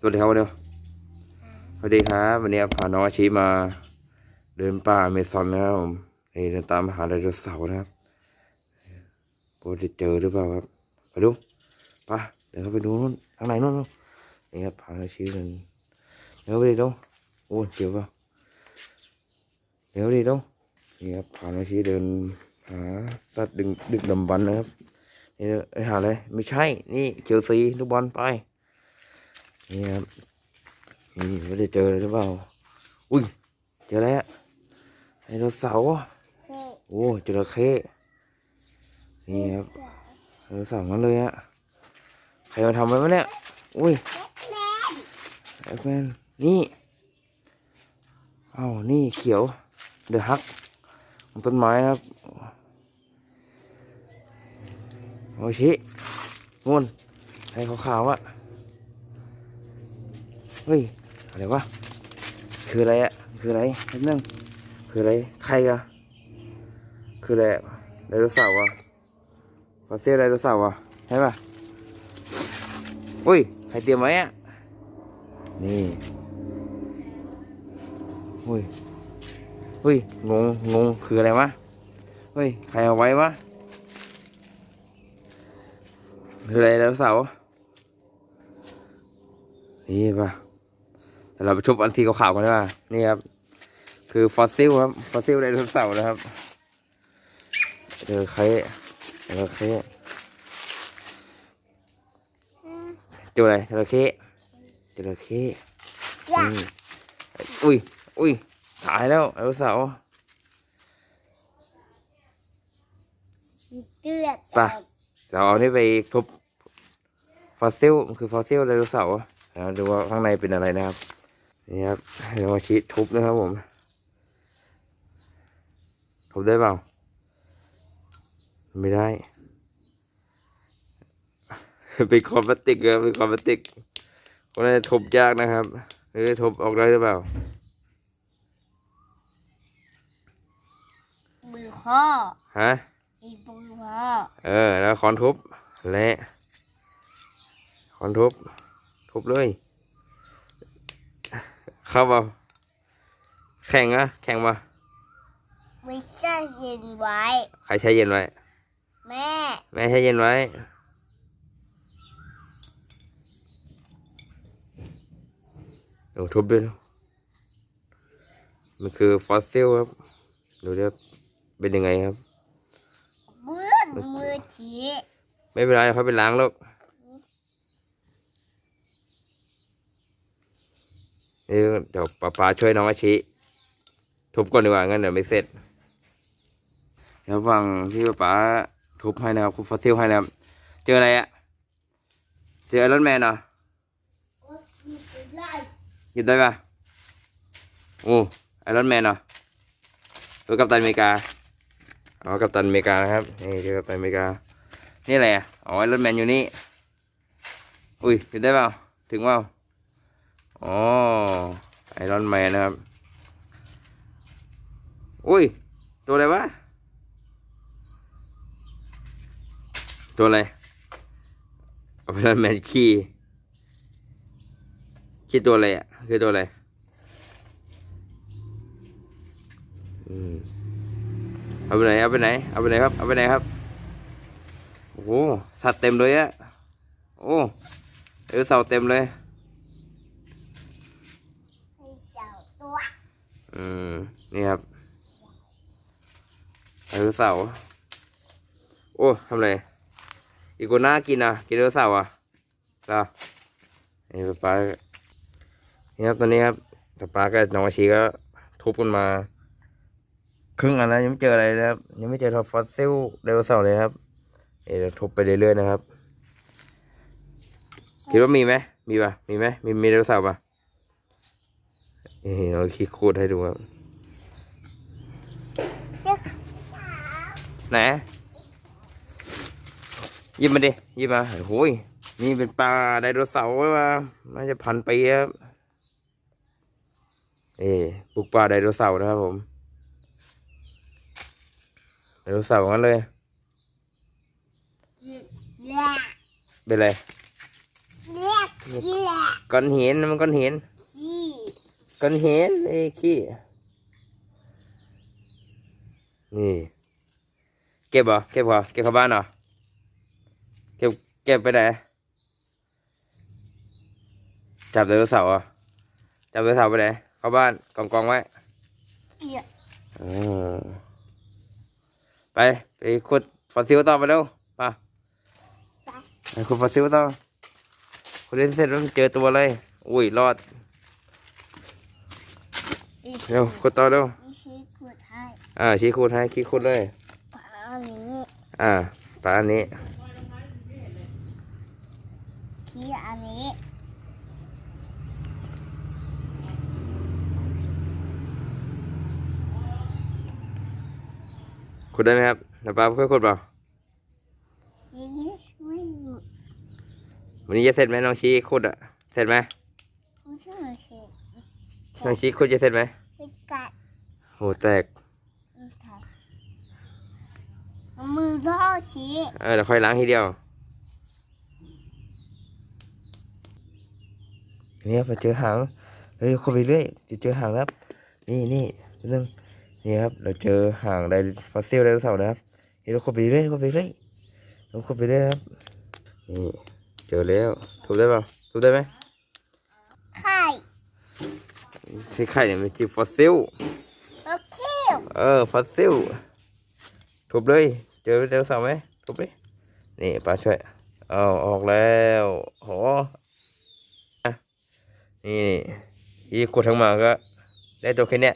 สวัสดีครับวันนี้สวัสดีครับวันนี้พาน้องอาชีมา เดินป่าอเมซอนนะครับผมนี่เดินตามหาไดโนเสาร์นะครับโปรจะเจอหรือเปล่าครับไปดูไปเดี๋ยวเราไปดูนู่นทางไหนนู่นนู่นนี่ครับพาน้องอาชีเดินเดี๋ยวไปดูโอ้ยเดี๋ยวเปล่าเดี๋ยวดิดูนี่ครับพาน้องอาชีเดินหาสัตว์ดึงดึกดำบรรพ์นะครับนี่เอ้ยหาอะไรไม่ใช่นี่เชลซีลูกบอลไป นี่ครับนี่ไม่ได้เจอเลยหรือเปล่า อุ้ย เจอแล้วไดโนเสาร์อะโอ้จระเข้นี่ครับไดโนเสาร์นั้นเลยอะใครมาทำไว้วะเนี่ย อุ้ยแอปแมนนี่เอ้านี่เขียว เดอะฮักของต้นไม้ครับโอชิงุนไอ้ขาวๆอะ เฮ้ยอะไรวะคืออะไรอะคืออะไรนิดนึงคืออะไรใครอะคืออะไรอะไดโนเสาร์อะฟอสซิลไดโนเสาร์อะใช่ปะอุ้ยใครเตรียมไว้อะนี่อุ้ยอุ้ยงงงงคืออะไรวะเฮ้ยใครเอาไว้วะคืออะไรไดโนเสาร์นี่ปะ เดี๋ยวเราไปชมอันที่ขาวๆกันดีกว่านี่ครับ คือฟอสซิลครับ ฟอสซิลไดโนเสาร์นะครับเจอเคเจอเคเจออะไรเจอเคเจอเคจ้ะนี่อุ้ย อุ้ยตายแล้วไดโนเสาร์มีเลือดไปเราเอานี่ไปทุบฟอสซิลมันคือฟอสซิลไดโนเสาร์แล้วดูว่าข้างในเป็นอะไรนะครับ นี่ครับเดี๋ยวมาชี้ทุบนะครับผม ทุบได้เปล่า ไม่ได้ เป็นคอมพลาสติกครับเป็นคอมพลาสติกคนนั้นทุบยากนะครับหรือทุบออกได้หรือเปล่า มือพ่อฮะอีมือพ่อเออ แล้วคอนทุบและคอนทุบ ทุบเลย เข้าเปล่าแข่งอะแข่งมาไม่ใช่เย็นไว้ ใครใช้เย็นไว้ แม่ แม่ใช้เย็นไว้เดี๋ยวทุบด้วยนะมันคือฟอสซิลครับ ดูดิครับเป็นยังไงครับ มือมือชี้ไม่เป็นไรเขาไปล้างแล้ว นี่เดี๋ยวป้าป้าช่วยน้องอาชิ ทุบก่อนดีกว่างั้นเดี๋ยวไม่เสร็จเดี๋ยวฟังที่ป้าป้าทุบให้นะครับคุณฟอสซิลให้นะครับ เจออะไรอะเจอไอรอนแมนเหรอหยิบได้ปะโอ้ไอรอนแมนเหรอตัวกัปตันอเมริกาอ๋อกัปตันอเมริกานะครับนี่คือกัปตันอเมริกานี่อะไรอ๋อไอรอนแมนอยู่นี่อุ้ยถึงได้เปล่าถึงเปล่า อ๋อไอรอนแมนนะครับ อุ้ย ตัวอะไรวะ ตัวอะไรไอรอนแมนขี้ขี้ตัวอะไรอะ คือตัวอะไรเอาไปไหน เอาไปไหน เอาไปไหนครับ เอาไปไหนครับ โอ้โห สัตว์เต็มเลยอะโอ้ เออเสาเต็มเลย ให้เสาตัว อืม นี่ครับไดโนเสาร์โอ้ทำไรอีกัวน่ากินอะ กินไดโนเสาร์อะจ้านี่ป๊าป๊านี่ครับตอนนี้ครับป๊าป๊ากับน้องอาชีก็ทุบกันมา ครึ่งอันแล้วยังไม่เจออะไรเลยครับ ยังไม่เจอทอฟอสซิลไดโนเสาร์เลยครับเดี๋ยวทุบไปเรื่อยๆนะครับ คิดว่ามีไหมมีปะมีไหมมีมีไดโนเสาร์ปะ นี่เราคิดคูดให้ดูครับไหนหยิบมาดิหยิบมาโอ้ยนี่เป็นปลาไดโนเสาร์ไว้มาน่าจะพันปีครับเอ้ปลูกปลาไดโนเสาร์นะครับผมไดโนเสาร์งั้นเลยเลือดเป็นไรเลือดขี้แหละก้อนหินมันก้อนหินขี้ ก้อนหินไอ้ขี้นี่เก็บเหรอเก็บเหรอเก็บเข้าบ้านเหรอเก็บเก็บไปไหนจับไดโนเสาร์เหรอะจับไดโนเสาร์ไปไหนเข้าบ้านกองกองๆไว้เอียอืมไปไปขุดฟอสซิลต่อไปเร็วมาไปไปขุดฟอสซิลต่อขุดเล่นเสร็จแล้วเจอตัวเลย อุ้ยรอดอีก เร็วขุดต่อเร็วอีกขี้ขวดให้อ่าชี้ขุดให้ชี้ขุดเลยปลานี้อ่าปลาอันนี้ขี้อันนี้ขุดได้ไหมครับเดี๋ยวปลาค่อยขุดเปล่าอีกช่วยหยุดวันนี้จะเสร็จไหมน้องชี้ขุดอะเสร็จไหมผู้ช่วยเช็ดน้องชี้ขุดจะเสร็จไหม ไปกัดโหแตกมือถ่ายเอามือล่อชี้เออเดี๋ยวค่อยล้างทีเดียวเนี่ยไปเจอหางเฮ้ยขุดไปเรื่อยจะเจอหางแล้วนี่นี่เรื่องนี่ครับเราเจอหางไดฟอสซิลไดโนเสาร์นะครับเฮ้ยเราขุดไปเรื่อยขุดไปเรื่อยเราขุดไปเรื่อยครับนี่เจอแล้วทุบได้เปล่าทุบได้ไหมไข่ ใช่ไข่เนี่ยมันคือฟอสซิลรถเที่ยวเออฟอสซิลทุบเลย เจอไดโนเสาร์ไหมทุบเลยนี่ป้าช่วย เอาออกแล้วโหอะนี่ที่ขุดทั้งมาก็ ได้ตัวแค่เนี้ย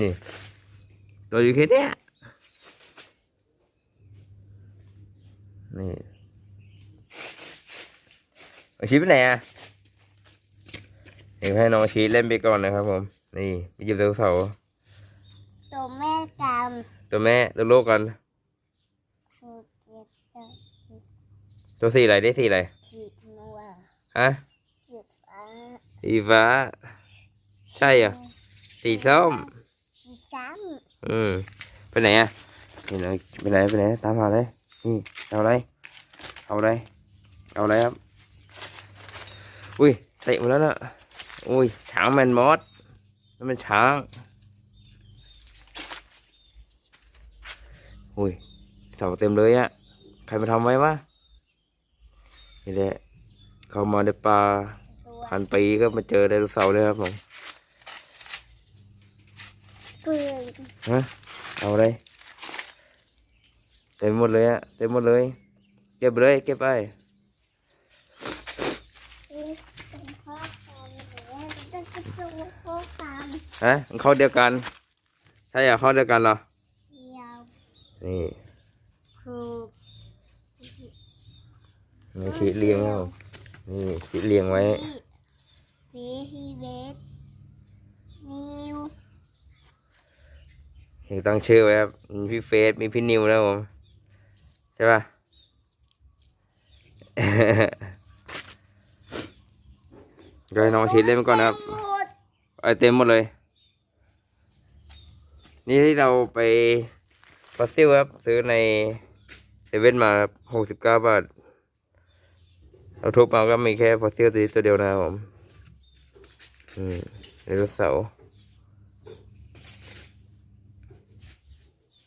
นี่ ตัวอยู่แค่เนี้ยนี่เอาชีพไปไหนอะ เดี๋ยวให้น้องชีเล่นไปก่อนนะครับผม นี่ไปหยิบไดโนเสาร์ตัวแม่กตัวแม่ตัวลูกกันำสูตรเก็บจะตัวสีอะไรได้สีอะไรฉีดนัวฮะฉีดฟ้าสีฟ้า ใช่เหรอสีส้มฉีดซ้อืมไปไหนอะไปไหนไปไหนไปไหนตามหาเลยนี่เอาอะไรเอาอะไรเอาอะไรครับ อุ้ยเตะหมดแล้วน่ะ อุ้ยช้างแมนมอสนั่นมันช้าง อุ้ยเสาเต็มเลยอะใครมาทำไว้วะนี่แหละเข้ามาในป่าพันปีก็มาเจอไดโนเสาร์เลยครับผมเปลือยฮะเอาอะไรเต็มหมดเลยอะเต็มหมดเลย เก็บเลยเก็บไป เป็นข้อความหรือว่าจะจะตัวข้อความ ฮะมันเข้าเดียวกัน ใช่เหรอเข้าเดียวกันเหรอเดียวนี่คือนี่ขีดเรียงแล้วนี่ขีดเรียงไว้วีฮีเวสนิวเห็นตั้งชื่อไว้ครับมีพี่เฟสมีพี่นิวแล้วผมใช่ป่ะ ก็ให้น้องชีเล่นไปก่อนนะครับหมดไอเต็มหมดเลย นี่ที่เราไปฟอสซิลครับ ซื้อในเซเว่นมาหกสิบเก้าบาท เราทุบมาก็มีแค่ฟอสซิลตัวนี้ตัวเดียวนะครับผมอืมไดโนเสาร์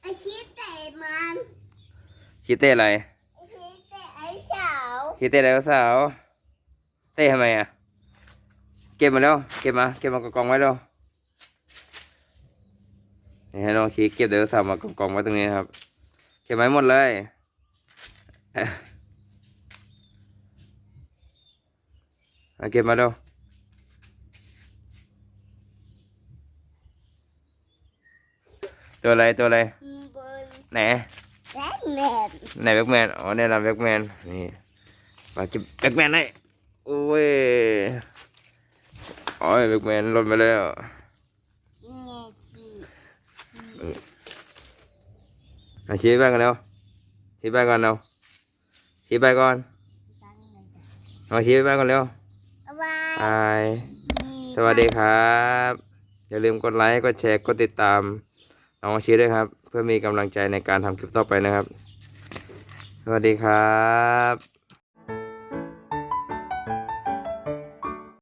ไอชีเตะมันคิดเต้อะไรไอชีเตะไอเสาวคิดเต้ไดโนเสาร์เต้ทำไมอะ เก็บมาแล้ว เก็บมา เก็บมากองๆไว้แล้ว นี่ให้น้องชี้เก็บไดโนเสาร์มากองๆไว้ตรงนี้นะครับเก็บไว้หมดเลยเอ๊ะเอาเก็บมาเร็วตัวอะไรตัวอะไรบนไหนแบทแมนไหนแบ็กแมนอ๋อเนี่ยนะแบ็กแมนนี่มาเก็บแบ็กแมนได้โอ้ยโอ้ยแบ็กแมนหล่นไปแล้ว เงชีมาชี้ไปกันเร็วชี้ไปก่อนเร็วชี้ไปก่อนตั้งเลยจ้ะเอาชี้ไปก่อนเร็วบ๊ายบายบายสวัสดีครับ อย่าลืมกดไลค์ กดแชร์ กดติดตาม น้องอาชีด้วยครับ เพื่อมีกำลังใจในการทำคลิปต่อไปนะครับ สวัสดีครับ